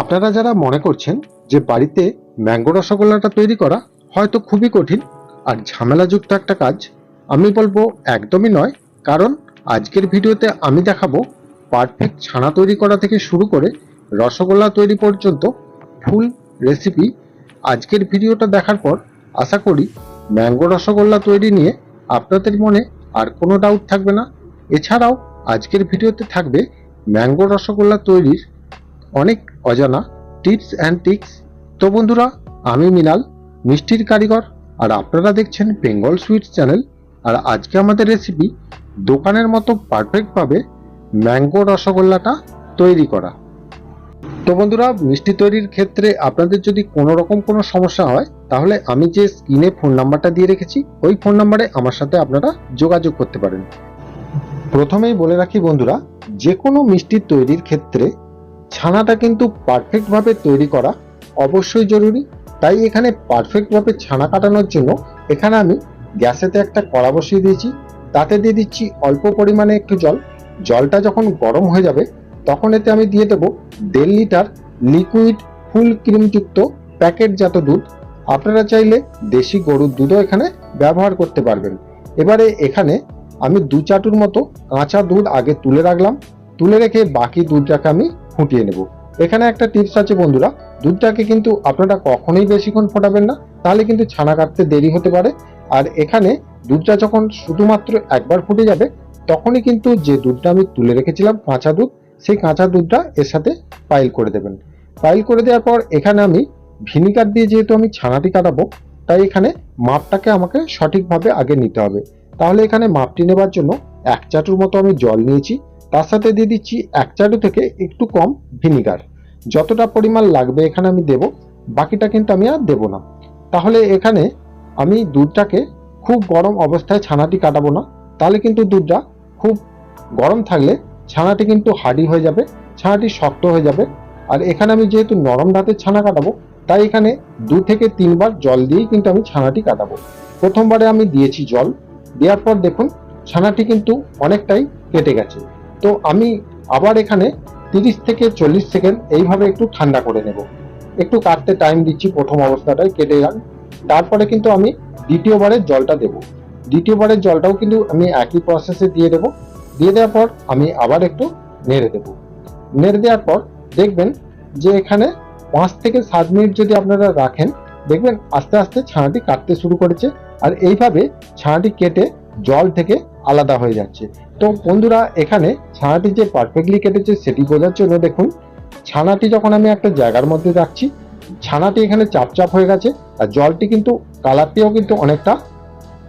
আপনারা যারা মনে করছেন যে বাড়িতে ম্যাঙ্গো রসগোল্লাটা তৈরি করা হয়তো খুবই কঠিন আর ঝামেলাযুক্ত একটা কাজ, আমি বলব একদমই নয়। কারণ আজকের ভিডিওতে আমি দেখাবো পারফেক্ট ছানা তৈরি করা থেকে শুরু করে রসগোল্লা তৈরি পর্যন্ত ফুল রেসিপি আজকের ভিডিওটা দেখার পর আশা করি ম্যাঙ্গো রসগোল্লা তৈরি নিয়ে আপনাদের মনে আর কোনো ডাউট থাকবে না। এছাড়াও আজকের ভিডিওতে থাকবে ম্যাঙ্গো রসগোল্লা তৈরির অনেক অজানা টিপস অ্যান্ড টিক্স তো বন্ধুরা, আমি মিনাল, মিষ্টির কারিগর, আর আপনারা দেখছেন বেঙ্গল সুইটস চ্যানেল। আর আজকে আমাদের রেসিপি দোকানের মতো পারফেক্টভাবে ম্যাঙ্গো রসগোল্লাটা তৈরি করা। তো বন্ধুরা, মিষ্টি তৈরির ক্ষেত্রে আপনাদের যদি কোনো রকম কোনো সমস্যা হয়, তাহলে আমি যে স্ক্রিনে ফোন নাম্বারটা দিয়ে রেখেছি, ওই ফোন নাম্বারে আমার সাথে আপনারা যোগাযোগ করতে পারেন। প্রথমেই বলে রাখি বন্ধুরা, যে কোনো মিষ্টি তৈরির ক্ষেত্রে ছানাটা কিন্তু পারফেক্টভাবে তৈরি করা অবশ্যই জরুরি। তাই এখানে পারফেক্টভাবে ছানা কাটানোর জন্য এখানে আমি গ্যাসেতে একটা কড়া বসিয়ে দিয়েছি। তাতে দিয়ে দিচ্ছি অল্প পরিমাণে একটু জল। জলটা যখন গরম হয়ে যাবে, তখন এতে আমি দিয়ে দেবো দেড় লিটার লিকুইড ফুল ক্রিমযুক্ত প্যাকেটজাত দুধ। আপনারা চাইলে দেশি গরুর দুধও এখানে ব্যবহার করতে পারবেন। এবারে এখানে আমি দু চাটুর মতো কাঁচা দুধ আগে তুলে রাখলাম। তুলে রেখে বাকি দুধটাকে আমি ফুটিয়ে নেব। এখানে একটা টিপস আছে বন্ধুরা। দুধটাকে কিন্তু আপনারা কখনোই বেশিক্ষণ ফোটাবেন না, তাহলে কিন্তু ছানা কাটতে দেরি হতে পারে। আর এখানে দুধটা যখন শুধুমাত্র একবার ফুটে যাবে, তখনই কিন্তু যে দুধটা আমি তুলে রেখেছিলাম, কাঁচা দুধ, সেই কাঁচা দুধটা এর সাথে পাইল করে দেবেন। পাইল করে দেওয়ার পর এখানে আমি ভিনিগার দিয়ে যেহেতু আমি ছানাটি কাটাবো, তাই এখানে মাপটাকে আমাকে সঠিকভাবে আগে নিতে হবে। তাহলে এখানে মাপটি নেবার জন্য এক চাটুর মতো আমি জল নিয়েছি। তার সাথে দিয়ে দিচ্ছি এক চাটু থেকে একটু কম ভিনিগার। যতটা পরিমাণ লাগবে এখানে আমি দেব, বাকিটা কিন্তু আমি আর দেব না। তাহলে এখানে আমি দুধটাকে খুব গরম অবস্থায় ছানাটি কাটাবো না, তাহলে কিন্তু দুধটা খুব গরম থাকলে ছানাটি কিন্তু হাডি হয়ে যাবে, ছানাটি শক্ত হয়ে যাবে। আর এখানে আমি যেহেতু নরম ধাতের ছানা কাটাবো, তাই এখানে দু থেকে তিনবার জল দিয়েই কিন্তু আমি ছানাটি কাটাবো। প্রথমবারে আমি দিয়েছি জল, দেওয়ার পর দেখুন, ছানাটি কিন্তু অনেকটাই কেটে গেছে। তো আমি আবার এখানে তিরিশ থেকে চল্লিশ সেকেন্ড এইভাবে একটু ঠান্ডা করে নেব। একটু কাটতে টাইম দিচ্ছি প্রথম অবস্থাটায়, কেটে যান তারপরে কিন্তু আমি দ্বিতীয়বারের জলটা দেব। দ্বিতীয়বারের জলটাও কিন্তু আমি একই প্রসেসে দিয়ে দেব। দিয়ে দেওয়ার পর আমি আবার একটু নেড়ে দেব। নেড়ে দেওয়ার পর দেখবেন যে এখানে পাঁচ থেকে সাত মিনিট যদি আপনারা রাখেন, দেখবেন আস্তে আস্তে ছানাটি কাটতে শুরু করেছে। আর এইভাবে ছানাটি কেটে জল থেকে আলাদা হয়ে যাচ্ছে। তো বন্ধুরা, এখানে ছানাটি যে পারফেক্টলি কেটেছে সেটি বোঝার জন্য দেখুন, ছানাটি যখন আমি একটা জায়গার মধ্যে রাখছি, ছানাটি এখানে চাপচাপ হয়ে গেছে আর জলটি কিন্তু কালারটিও কিন্তু অনেকটা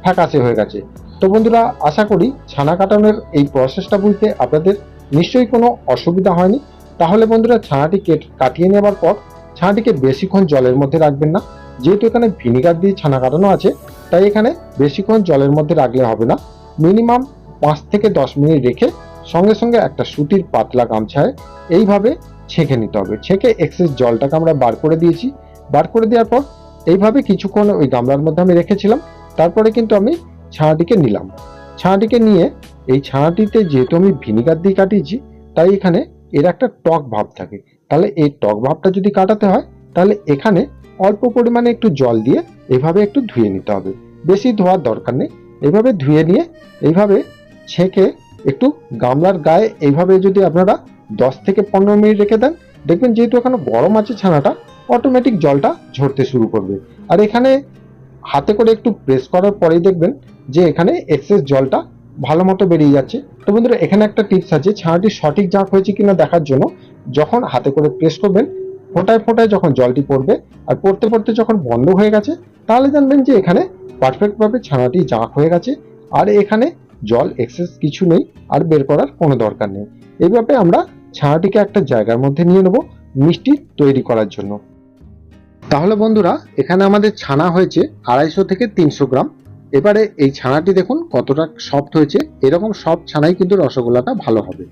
ফ্যাকাশে হয়ে গেছে। তো বন্ধুরা, আশা করি ছানা কাটানোর এই প্রসেসটা বুঝতে আপনাদের নিশ্চয়ই কোনো অসুবিধা হয়নি। তাহলে বন্ধুরা, ছানাটি কেট কাটিয়ে নেবার পর ছানাটিকে বেশিক্ষণ জলের মধ্যে রাখবেন না। যেহেতু এখানে ভিনিগার দিয়ে ছানা কাটানো আছে, তাই এখানে বেশিক্ষণ জলের মধ্যে রাখলে হবে না। মিনিমাম পাঁচ থেকে দশ মিনিট রেখে সঙ্গে সঙ্গে একটা সুতির পাতলা গামছায় এইভাবে ছেঁকে নিতে হবে। ছেঁকে এক্সেস জলটাকে আমরা বার করে দিয়েছি। বার করে দেওয়ার পর এইভাবে কিছুক্ষণ ওই গামলার মধ্যে আমি রেখেছিলাম। তারপরে কিন্তু আমি ছানাটিকে নিলাম। ছানাটিকে নিয়ে এই ছানাটিতে যেহেতু আমি ভিনিগার দিয়ে কাটিয়েছি, তাই এখানে এর একটা টক ভাব থাকে। তাহলে এই টক ভাবটা যদি কাটাতে হয়, তাহলে এখানে অল্প পরিমাণে একটু জল দিয়ে এভাবে একটু ধুয়ে নিতে হবে। বেশি ধোয়ার দরকার নেই। এইভাবে ধুয়ে নিয়ে এইভাবে ছেঁকে একটু গামলার গায়ে এইভাবে যদি আপনারা দশ থেকে পনেরো মিনিট রেখে দেন, দেখবেন যেহেতু এখানে গরম আছে ছানাটা অটোমেটিক জলটা ঝরতে শুরু করবে। আর এখানে হাতে করে একটু প্রেস করার পরেই দেখবেন যে এখানে এক্সেস জলটা ভালো মতো বেরিয়ে যাচ্ছে। তো বন্ধুরা, এখানে একটা টিপস আছে, ছানাটি সঠিক জাঁক হয়েছে কিনা দেখার জন্য যখন হাতে করে প্রেস করবেন, ফোটায় ফোটায় যখন জলটি পড়বে আর পড়তে পড়তে যখন বন্ধ হয়ে গেছে, তাহলে জানবেন যে এখানে পারফেক্টভাবে ছানাটি জাঁক হয়ে গেছে। আর এখানে জল এক্সেস কিছু নেই আর বের করার কোনো দরকার নেই। এইভাবে আমরা ছানাটিকে একটা জায়গার মধ্যে নিয়ে নেব মিষ্টি তৈরি করার জন্য। তাহলে বন্ধুরা, এখানে আমাদের ছানা হয়েছে আড়াইশো থেকে তিনশো গ্রাম। এবারে এই ছানাটি দেখুন কতটা সফট হয়েছে। এরকম সফট ছানাই কিন্তু রসগোল্লাটা ভালো হবে।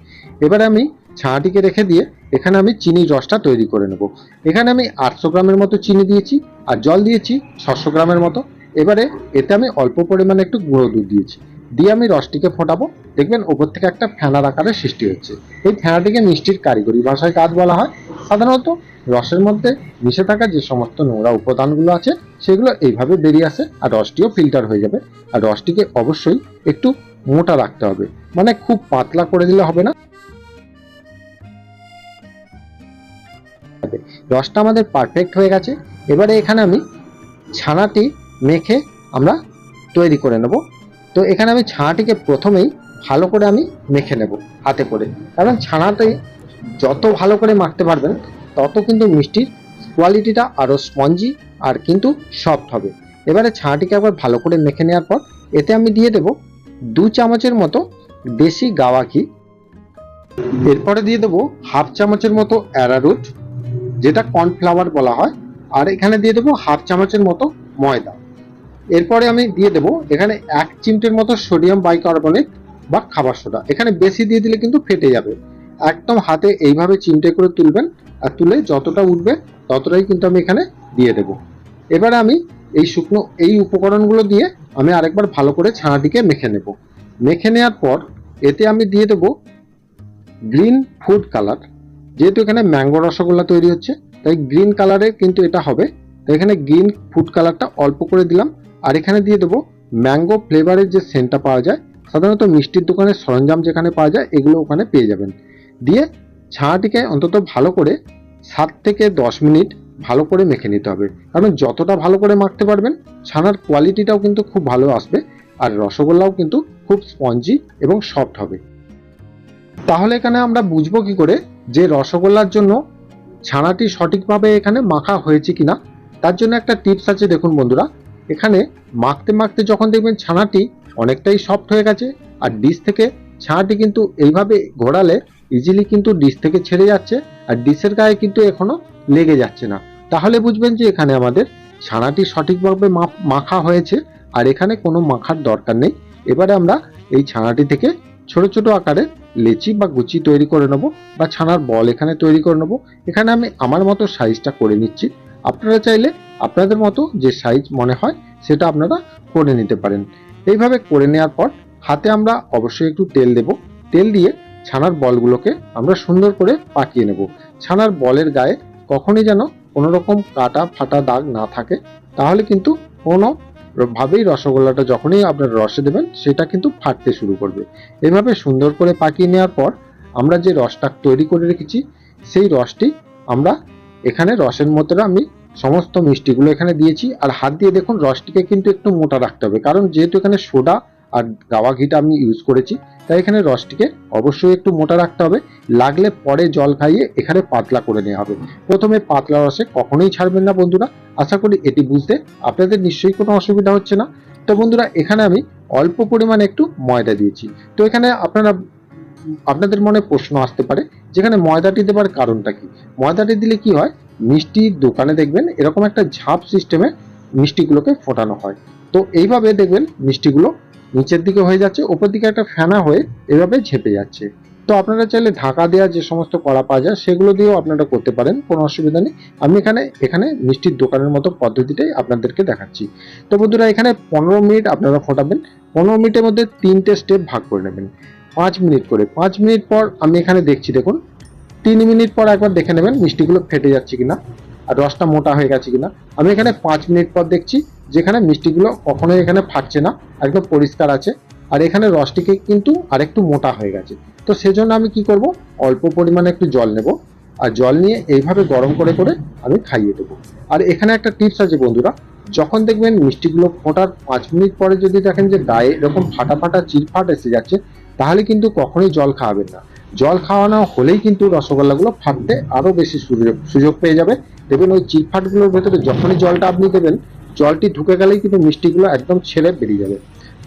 এবারে আমি ছানাটিকে রেখে দিয়ে এখানে আমি চিনির রসটা তৈরি করে নেব। এখানে আমি আটশো গ্রামের মতো চিনি দিয়েছি আর জল দিয়েছি ছশো গ্রামের মতো। এবারে এতে আমি অল্প পরিমাণে একটু গুঁড়ো দুধ দিয়েছি। দিয়ে আমি রসটিকে ফোটাবো। দেখবেন ওপর থেকে একটা ফেনার আকারের সৃষ্টি হচ্ছে। এই ফেনাটিকে মিষ্টির কারিগরি ভাষায় কাজ বলা হয়। সাধারণত রসের মধ্যে মিশে থাকা যে সমস্ত নোংরা উপাদানগুলো আছে, সেগুলো এইভাবে বেরিয়ে আসে আর রসটিও ফিল্টার হয়ে যাবে। আর রসটিকে অবশ্যই একটু মোটা রাখতে হবে। মানে খুব পাতলা করে দিলে হবে না। রসটা আমাদের পারফেক্ট হয়ে গেছে। এবারে এখানে আমি ছানাটি মেখে আমরা তৈরি করে নেব। তো এখানে আমি ছানাটিকে প্রথমেই ভালো করে আমি মেখে নেব হাতে করে। কারণ ছানাতে যত ভালো করে মাখতে পারবেন, তত কিন্তু মিষ্টির কোয়ালিটিটা আরও স্পঞ্জি আর কিন্তু সফট হবে। এবারে ছানাটিকে একবার ভালো করে মেখে নেওয়ার পর এতে আমি দিয়ে দেব দু চামচের মতো দেশি গাওয়া ঘি। এরপরে দিয়ে দেবো হাফ চামচের মতো অ্যারারুট যেটা কর্নফ্লাওয়ার বলা হয়। আর এখানে দিয়ে দেবো হাফ চামচের মতো ময়দা। এরপরে আমি দিয়ে দেবো এখানে এক চিমটের মতো সোডিয়াম বাইকার্বনেট বা খাবার সোডা। এখানে বেশি দিয়ে দিলে কিন্তু ফেটে যাবে। একদম হাতে এইভাবে চিমটে করে তুলবেন আর তুলে যতটা উঠবে ততটাই কিন্তু আমি এখানে দিয়ে দেবো। এবারে আমি এই শুকনো এই উপকরণগুলো দিয়ে আমি আরেকবার ভালো করে ছানাটিকে মেখে নেব। মেখে নেওয়ার পর এতে আমি দিয়ে দেবো গ্রিন ফুড কালার। যেহেতু এখানে ম্যাঙ্গো রসগোল্লা তৈরি হচ্ছে, তাই গ্রিন কালারে কিন্তু এটা হবে। তাই এখানে গ্রিন ফুড কালারটা অল্প করে দিলাম। আর এখানে দিয়ে দেবো ম্যাঙ্গো ফ্লেভারের যে সেন্টটা পাওয়া যায়, সাধারণত মিষ্টির দোকানের সরঞ্জাম যেখানে পাওয়া যায়, এগুলো ওখানে পেয়ে যাবেন। দিয়ে ছানাটিকে অন্তত ভালো করে সাত থেকে দশ মিনিট ভালো করে মেখে নিতে হবে। কারণ যতটা ভালো করে মাখতে পারবেন, ছানার কোয়ালিটিটাও কিন্তু খুব ভালো আসবে আর রসগোল্লাও কিন্তু খুব স্পঞ্জি এবং সফট হবে। তাহলে এখানে আমরা বুঝব কি করে যে রসগোল্লার জন্য ছানাটি সঠিকভাবে এখানে মাখা হয়েছে কিনা। তার জন্য একটা টিপস আছে, দেখুন বন্ধুরা। এখানে মাখতে মাখতে যখন দেখবেন ছানাটি অনেকটাই সফট হয়ে গেছে আর ডিশ থেকে ছানাটি কিন্তু এইভাবে ঘোরালে ইজিলি কিন্তু ডিশ থেকে ছেড়ে যাচ্ছে আর ডিশের গায়ে কিন্তু এখনও লেগে যাচ্ছে না। তাহলে বুঝবেন যে এখানে আমাদের ছানাটি সঠিকভাবে মাখা হয়েছে আর এখানে কোনো মাখার দরকার নেই। এবারে আমরা এই ছানাটি থেকে ছোট ছোট আকারে লেচি বা গুচি তৈরি করে নেব বা ছানার বল এখানে তৈরি করে নেব। এখানে আমি আমার মতো সাইজটা করে নিচ্ছি। আপনারা চাইলে আপনাদের মতো যে সাইজ মনে হয় সেটা আপনারা করে নিতে পারেন। এইভাবে করে নেওয়ার পর হাতে আমরা অবশ্যই একটু তেল দেব। তেল দিয়ে ছানার বলগুলোকে আমরা সুন্দর করে পাকিয়ে নেব। ছানার বলের গায়ে কখনই যেন কোনো রকম কাটা ফাটা দাগ না থাকে। তাহলে কিন্তু কোনো ভাবেই রসগোল্লাটা যখনই আপনার রসে দেবেন, সেটা কিন্তু ফাটতে শুরু করবে। এভাবে সুন্দর করে পাকিয়ে নেওয়ার পর আমরা যে রসটা তৈরি করে রেখেছি, সেই রসটি আমরা এখানে রসের মধ্যে আমি সমস্ত মিষ্টিগুলো এখানে দিয়েছি। আর হাত দিয়ে দেখুন, রসটিকে কিন্তু একটু মোটা রাখতে হবে। কারণ যেহেতু এখানে সোডা আর গাওয়া ঘিটা আমি ইউজ করেছি, তাই এখানে রসটিকে অবশ্যই একটু মোটা রাখতে হবে। লাগলে পরে জল খাইয়ে এখানে পাতলা করে নেওয়া হবে। প্রথমে পাতলা রসে কখনোই ছাড়বেন না বন্ধুরা। আশা করি এটি বুঝতে আপনাদের নিশ্চয়ই কোনো অসুবিধা হচ্ছে না। তো বন্ধুরা, এখানে আমি অল্প পরিমাণে একটু ময়দা দিয়েছি। তো এখানে আপনারা, আপনাদের মনে প্রশ্ন আসতে পারে, যেখানে ময়দাটি দেবার কারণটা কি? ময়দাটি দিলে কি হয়? মিষ্টির দোকানে দেখবেন এরকম একটা ঝাপ সিস্টেমে মিষ্টিগুলোকে ফোটানো হয়। তো এইভাবে দেখবেন মিষ্টিগুলো নিচের দিকে হয়ে যাচ্ছে, ওপর দিকে একটা ফেনা হয়ে এভাবে ঝেপে যাচ্ছে। তো আপনারা চাইলে ঢাকা দেওয়া যে সমস্ত কড়া পাওয়া যায়, সেগুলো দিয়েও আপনারা করতে পারেন, কোনো অসুবিধা নেই। আমি এখানে এখানে মিষ্টির দোকানের মতো পদ্ধতিটাই আপনাদেরকে দেখাচ্ছি। তো বন্ধুরা, এখানে পনেরো মিনিট আপনারা ফোটাবেন, পনেরো মিনিটের মধ্যে তিনটে স্টেপ ভাগ করে নেবেন। পাঁচ মিনিট করে, পাঁচ মিনিট পর আমি এখানে দেখছি দেখুন তিন মিনিট পর একবার দেখে নেবেন মিষ্টিগুলো ফেটে যাচ্ছে কিনা আর রসটা মোটা হয়ে গেছে কিনা। আমি এখানে পাঁচ মিনিট পর দেখছি যেখানে মিষ্টিগুলো কখনোই এখানে ফাটছে না, একদম পরিষ্কার আছে। আর এখানে রসটিকে কিন্তু আরেকটু মোটা হয়ে গেছে। তো সেজন্য আমি কি করব? অল্প পরিমাণে একটু জল নেব আর জল নিয়ে এইভাবে গরম করে করে আমি খাইয়ে দেবো। আর এখানে একটা টিপস আছে বন্ধুরা, যখন দেখবেন মিষ্টিগুলো ফোটার পাঁচ মিনিট পরে যদি দেখেন যে গায়ে এরকম ফাটা ফাটা চিরফাট এসে যাচ্ছে, তাহলে কিন্তু কখনোই জল খাওয়াবেন না। জল খাওয়ানো হলেই কিন্তু রসগোল্লাগুলো ফাটতে আরও বেশি সুযোগ সুযোগ পেয়ে যাবে। দেখবেন ওই চিটফাটগুলোর ভেতরে যখনই জলটা আপনি দেবেন, জলটি ঢুকে গেলেই কিন্তু মিষ্টিগুলো একদম ছেড়ে বেরিয়ে যাবে।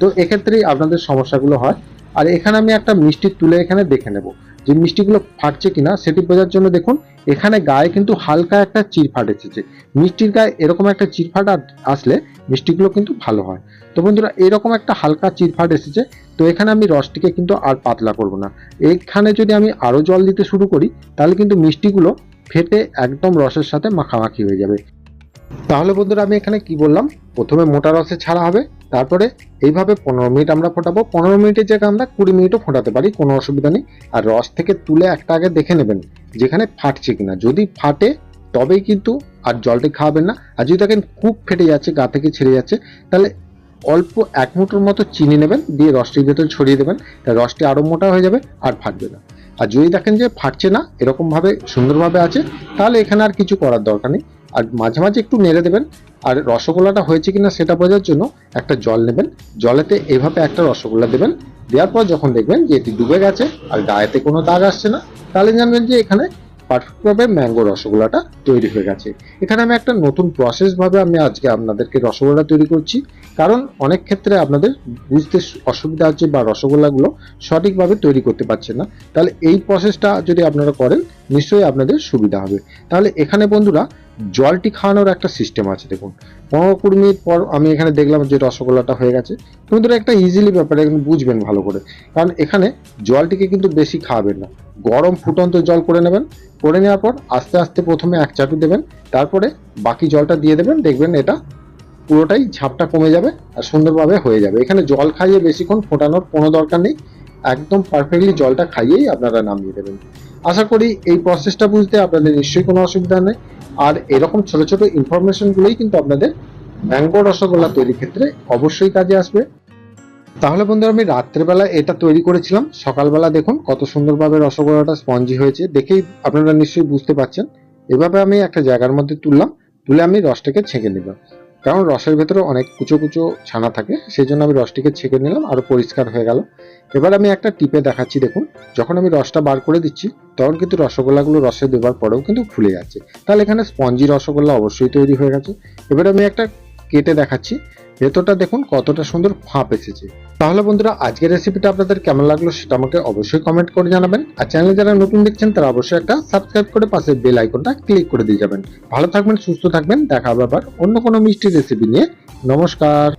তো এক্ষেত্রেই আপনাদের সমস্যাগুলো হয়। আর এখানে আমি একটা মিষ্টি তুলে এখানে দেখে নেব। যে মিষ্টিগুলো ফাটছে কিনা সেটি বোঝার জন্য দেখুন, এখানে গায়ে কিন্তু হালকা একটা চিরফাট এসেছে। মিষ্টির গায়ে এরকম একটা চিরফাট আসলে মিষ্টিগুলো কিন্তু ভালো হয়। তো বন্ধুরা, এরকম একটা হালকা চিরফাট এসেছে। তো এখানে আমি রসটিকে কিন্তু আর পাতলা করব না। এখানে যদি আমি আরও জল দিতে শুরু করি, তাহলে কিন্তু মিষ্টিগুলো ফেটে একদম রসের সাথে মাখামাখি হয়ে যাবে। তাহলে বন্ধুরা, আমি এখানে কি বললাম? প্রথমে মোটা রসে ছাড়া হবে। তারপরে এইভাবে পনেরো মিনিট আমরা ফোটাবো। পনেরো মিনিটের জায়গায় আমরা কুড়ি মিনিটও ফোটাতে পারি, কোনো অসুবিধা নেই। আর রস থেকে তুলে একটা আগে দেখে নেবেন, যেখানে ফাটছে কিনা। যদি ফাটে, তবেই কিন্তু আর জলটি খাওয়াবেন না। আর যদি দেখেন খুব ফেটে যাচ্ছে, গা থেকে ছেড়ে যাচ্ছে, তাহলে অল্প এক মুঠোর মতো চিনি নেবেন, দিয়ে রসটির ভেতরে ছড়িয়ে দেবেন। তাহলে রসটি আরও মোটা হয়ে যাবে আর ফাটবে না। আর যদি দেখেন যে ফাটছে না, এরকমভাবে সুন্দরভাবে আছে, তাহলে এখানে আর কিছু করার দরকার নেই। আর মাঝে মাঝে একটু নেড়ে দেবেন। আর রসগোল্লাটা হয়েছে কিনা সেটা বোঝার জন্য একটা জল নেবেন। জলেতে এভাবে একটা রসগোল্লা দেবেন। দেওয়ার পর যখন দেখবেন যে এটি ডুবে গেছে আর গায়েতে কোনো দাগ আসছে না, তাহলে জানবেন যে এখানে পারফেক্টভাবে ম্যাঙ্গো রসগোল্লাটা তৈরি হয়ে গেছে। এখানে আমি একটা নতুন প্রসেসভাবে আমি আজকে আপনাদেরকে রসগোল্লা তৈরি করছি। কারণ অনেক ক্ষেত্রে আপনাদের বুঝতে অসুবিধা হচ্ছে বা রসগোল্লাগুলো সঠিকভাবে তৈরি করতে পারছে না। তাহলে এই প্রসেসটা যদি আপনারা করেন, নিশ্চয়ই আপনাদের সুবিধা হবে। তাহলে এখানে বন্ধুরা জলটি খাওয়ানোর একটা সিস্টেম আছে, দেখুন। পনেরো কুড়ি মিনিট পর আমি এখানে দেখলাম যে রসগোল্লাটা হয়ে গেছে। বন্ধুরা একটা ইজিলি ব্যাপারে বুঝবেন ভালো করে। কারণ এখানে জলটিকে কিন্তু বেশি খাওয়াবেন না। গরম ফুটন্ত জল করে নেবেন। করে নেওয়ার পর আস্তে আস্তে প্রথমে এক চাটু দেবেন। তারপরে বাকি জলটা দিয়ে দেবেন। দেখবেন এটা পুরোটাই ঝাপটা কমে যাবে আর সুন্দরভাবে হয়ে যাবে। এখানে জল খাইয়ে বেশিক্ষণ ফোটানোর কোনো দরকার নেই। একদম পারফেক্টলি জলটা খাইয়েই আপনারা নামিয়ে দেবেন। আশা করি এই প্রসেসটা বুঝতে আপনাদের নিশ্চয়ই কোনো অসুবিধা নেই। আর এরকম ছোট ছোট ইনফরমেশনগুলোই কিন্তু আপনাদের ম্যাঙ্গো রসগোল্লা তৈরির ক্ষেত্রে অবশ্যই কাজে আসবে। তাহলে বন্ধুরা, আমি রাত্রেবেলা এটা তৈরি করেছিলাম। সকালবেলা দেখুন কত সুন্দরভাবে রসগোল্লাটা স্পঞ্জি হয়েছে। দেখেই আপনারা নিশ্চয়ই বুঝতে পারছেন। এভাবে আমি একটা জায়গার মধ্যে তুললাম। তুলে আমি রসটাকে ছেঁকে নিলাম কারণ রসের ভেতরে অনেক কুচো কুচো ছানা থাকে, সেই জন্য আমি রসটিকে ছেঁকে নিলাম আরও পরিষ্কার হয়ে গেল। এবার আমি একটা টিপে দেখাচ্ছি, দেখুন। যখন আমি রসটা বার করে দিচ্ছি, তখন কিন্তু রসগোল্লাগুলো রসে দেবার পরেও কিন্তু ফুলে যাচ্ছে। তাহলে এখানে স্পঞ্জি রসগোল্লা অবশ্যই তৈরি হয়ে গেছে। এবার আমি একটা কেটে দেখাচ্ছি। ভেতরটা দেখুন কতটা সুন্দর ফাঁপ এসেছে। তাহলে বন্ধুরা, আজকের রেসিপিটা আপনাদের কেমন লাগল সেটা আমাকে অবশ্যই কমেন্ট করে জানাবেন। আর চ্যানেলে যারা নতুন দেখছেন, তারা অবশ্যই একটা সাবস্ক্রাইব করে পাশে বেল আইকনটা ক্লিক করে দিয়ে যাবেন। ভালো থাকবেন, সুস্থ থাকবেন, দেখা হবে আবার অন্য কোনো মিষ্টি রেসিপি নিয়ে। নমস্কার।